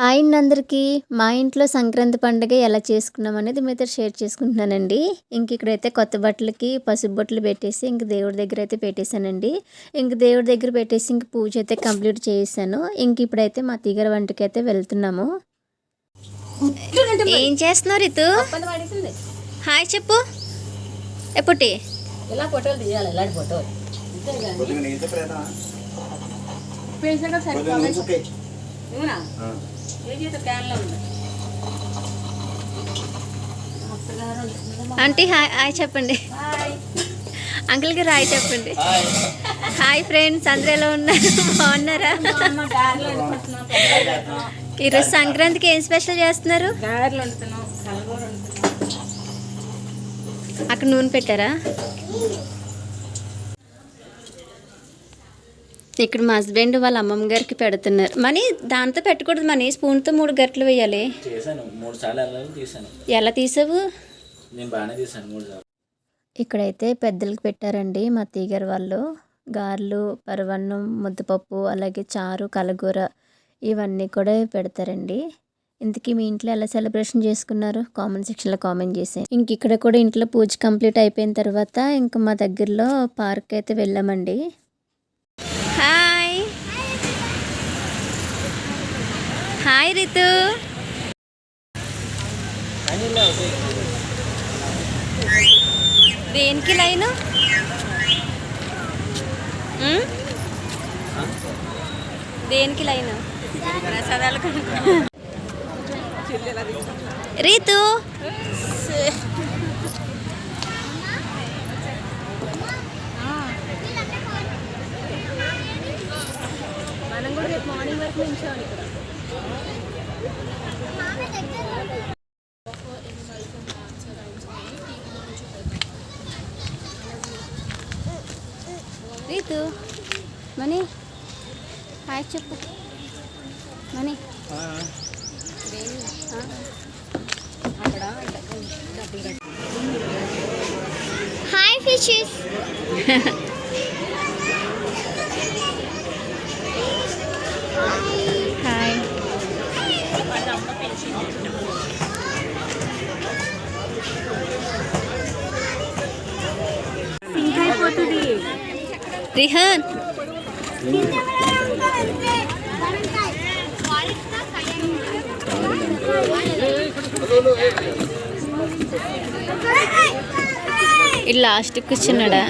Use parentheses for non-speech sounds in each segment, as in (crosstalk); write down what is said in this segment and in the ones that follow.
Hi అండి అందరికీ మా ఇంట్లో సంక్రాంతి పండుగ ఎలా చేసుకున్నాం అనేది మీతో షేర్ చేసుకుంటున్నానండి. ఇంక ఇక్కడైతే కొత్త బట్టలకి పసుపు బట్టలు పెట్టేసి ఇంక దేవుడి దగ్గర అయితే పెట్టేశానండి. ఇంక దేవుడి దగ్గర పెట్టేసి ఇంక పూజ అయితే కంప్లీట్ చేసాను ఇంక ఇప్పుడైతే మా తీగర వంటకి అయితే వెళ్తున్నాము. ఏం చేస్తున్నారు ఇతు హాయ్ చెప్పు. ఎప్పుటి ఇలా ఫోటోలు తీయాలి ఇలాంటి ఫోటోలు. ఏం క్యాన్లో ఉంది? ఆంటీ హాయ్ హాయ్ చెప్పండి. హాయ్. అంకుల్కి రాయ్ చెప్పండి. హాయ్. ఫ్రెండ్స్ అందరూ ఎలా ఉన్నారు? బాగున్నారా? ఈరోజు సంక్రాంతికి ఏం స్పెషల్ చేస్తున్నారు? అక్కడ నూనె పెట్టారా? ఇక్కడ మా హస్బెండ్ వాళ్ళ అమ్మమ్మ గారికి పెడుతున్నారు. మనీ దాంతో పెట్టకూడదు మనీ. స్పూన్తో మూడు గంటలు వేయాలి. చేశాను. మూడు సార్లు అలా తీసాను ఎలా తీసావు? నేను బాగానే తీసాను మూడు సార్లు. ఇక్కడైతే పెద్దలకు పెట్టారండి మా తీగర్ వాళ్ళు. గారెలు పరవన్నం ముద్దపప్పు అలాగే చారు కలగూర ఇవన్నీ కూడా పెడతారండి. ఇంతకీ మీ ఇంట్లో ఎలా సెలబ్రేషన్ చేసుకున్నారు? కామెంట్ సెక్షన్లో కామెంట్ చేసి ఇంక ఇక్కడ కూడా ఇంట్లో పూజ కంప్లీట్ అయిపోయిన తర్వాత ఇంకా మా దగ్గరలో పార్క్ అయితే వెళ్ళామండి హాయ్ హాయ్ రితు దేనికి లైను? దేనికి లైను? ప్రసాదాలు రీతు. మనం కూడా రేపు మార్నింగ్ వరకు నించోవాలి ఇక్కడ. రీతు మనీ. హాయ్ చెప్పు. మనీ. Hi fishes. (laughs) రిహాన్. ఇది లాస్ట్ కూర్చున్నాడా?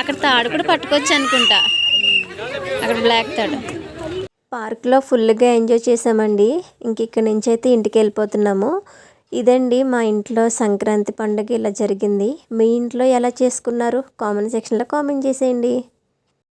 అక్కడ తాడు కూడా పట్టుకోవచ్చు అనుకుంటా. అక్కడ బ్లాక్ థర్డ్ పార్క్లో ఫుల్గా ఎంజాయ్ చేసామండి. ఇంక ఇక్కడ నుంచి అయితే ఇంటికి వెళ్ళిపోతున్నాము. ఇదండి మా ఇంట్లో సంక్రాంతి పండుగ ఇలా జరిగింది. మీ ఇంట్లో ఎలా చేసుకున్నారు? కామెంట్ సెక్షన్లో కామెంట్ చేసేయండి.